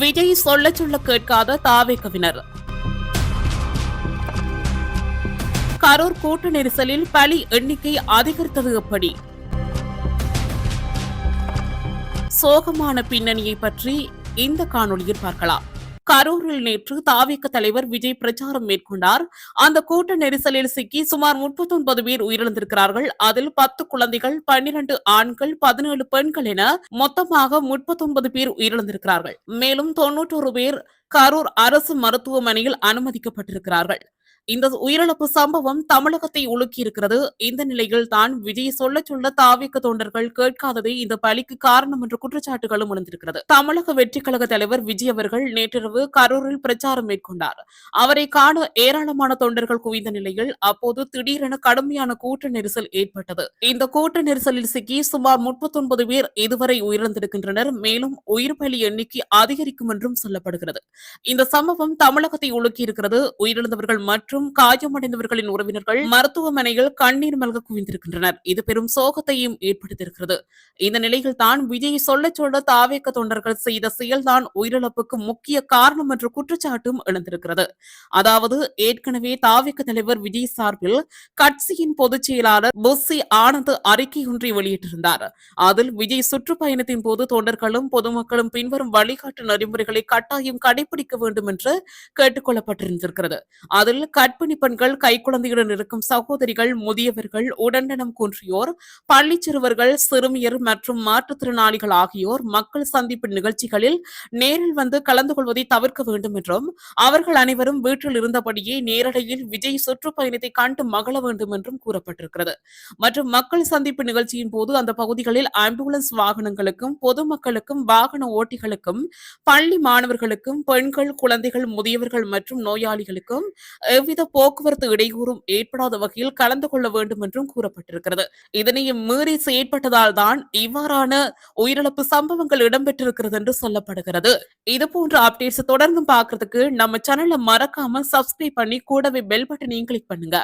விஜய் சொல்ல சொல்ல கேட்காத தாவேக்கவினர் கரூர் கூட்ட நெரிசலில் பலி எண்ணிக்கை அதிகரித்தது எப்படி? சோகமான பின்னணியை பற்றி இந்த காணொலியில் பார்க்கலாம். கரூரில் நேற்று தாவிக தலைவர் விஜய் பிரச்சாரம் மேற்கொண்டார். அந்த கூட்ட நெரிசலில் சிக்கி சுமார் 39 பேர் உயிரிழந்திருக்கிறார்கள். அதில் பத்து குழந்தைகள் பன்னிரண்டு ஆண்கள் பதினேழு பெண்கள் என மொத்தமாக 39 பேர் உயிரிழந்திருக்கிறார்கள். மேலும் தொன்னூற்றொரு பேர் கரூர் அரசு மருத்துவமனையில் அனுமதிக்கப்பட்டிருக்கிறார்கள். இந்த உயிரிழப்பு சம்பவம் தமிழகத்தை உலுக்கியிருக்கிறது. இந்த நிலையில் தான் விஜய் சொல்ல சொல்ல தாவிக்க தொண்டர்கள் கேட்காததே இந்த பலிக்கு காரணம் என்ற குற்றச்சாட்டுகளும் எழுந்திருக்கிறது. தமிழக வெற்றி கழக தலைவர் விஜய் அவர்கள் நேற்றிரவு கரூரில் பிரச்சாரம் மேற்கொண்டார். அவரை காண ஏராளமான தொண்டர்கள் குவிந்த நிலையில் அப்போது திடீரென கடுமையான கூட்ட நெரிசல் ஏற்பட்டது. இந்த கூட்ட நெரிசலில் சிக்கி சுமார் 39 பேர் இதுவரை உயிரிழந்திருக்கின்றனர். மேலும் உயிர் பலி எண்ணிக்கை அதிகரிக்கும் என்றும் சொல்லப்படுகிறது. இந்த சம்பவம் தமிழகத்தை உலுக்கியிருக்கிறது. உயிரிழந்தவர்கள் மற்றும் மற்றும் காயமடைந்தவர்களின் உறவினர்கள் மருத்துவமனையில் கண்ணீர் மல்க குவிந்திருக்கின்றனர். இது பெரும் சோகத்தையும் ஏற்படுத்தியிருக்கிறது. இந்த நிலையில் தான் விஜய் சொல்ல சொல்ல தாவேக்க தொண்டர்கள் செய்த செயல்தான் உயிரிழப்புக்கு முக்கிய காரணம் என்ற குற்றச்சாட்டும் எழுந்திருக்கிறது. அதாவது ஏற்கனவே தாவேக்க தலைவர் விஜய் சார்பில் கட்சியின் பொதுச் செயலாளர் புஸ்ஸி ஆனந்த் அறிக்கை ஒன்றை வெளியிட்டிருந்தார். அதில் விஜய் சுற்றுப்பயணத்தின் போது தொண்டர்களும் பொதுமக்களும் பின்வரும் வழிகாட்டு நெறிமுறைகளை கட்டாயம் கடைபிடிக்க வேண்டும் என்று கேட்டுக்கொள்ளப்பட்டிருந்திருக்கிறது அதில் கர்ப்பிணி பெண்கள் கைக்குழந்தையுடன் இருக்கும் சகோதரிகள் முதியவர்கள் உடல்நலம் குன்றியோர் பள்ளி சிறுவர்கள் சிறுமியர் மற்றும் மாற்றுத்திறனாளிகள் ஆகியோர் மக்கள் சந்திப்பு நிகழ்ச்சிகளில் நேரில் வந்து கலந்து கொள்வதை தவிர்க்க வேண்டும் என்றும் அவர்கள் அனைவரும் வீட்டில் இருந்தபடியே நேரடியில் விஜய் சுற்றுப்பயணத்தை கண்டு மகள வேண்டும் என்றும் கூறப்பட்டிருக்கிறது. மற்றும் மக்கள் சந்திப்பு நிகழ்ச்சியின் போது அந்த பகுதிகளில் ஆம்புலன்ஸ் வாகனங்களுக்கும் பொதுமக்களுக்கும் வாகன ஓட்டிகளுக்கும் பள்ளி மாணவர்களுக்கும் பெண்கள் குழந்தைகள் முதியவர்கள் மற்றும் நோயாளிகளுக்கும் எவ்வித எவ்வித போக்குவரத்து இடையூறும் ஏற்படாத வகையில் கலந்து கொள்ள வேண்டும் என்றும் கூறப்பட்டிருக்கிறது. இதனையும் மீறி செயற்பட்டதால் தான் இவ்வாறான உயிரிழப்பு சம்பவங்கள் இடம்பெற்றிருக்கிறது என்று சொல்லப்படுகிறது. இது போன்ற அப்டேட்ஸ் தொடர்ந்து பார்க்கறதுக்கு நம்ம சேனலை மறக்காம சப்ஸ்கிரைப் பண்ணி கூடவே பெல் பட்டனையும் கிளிக் பண்ணுங்க.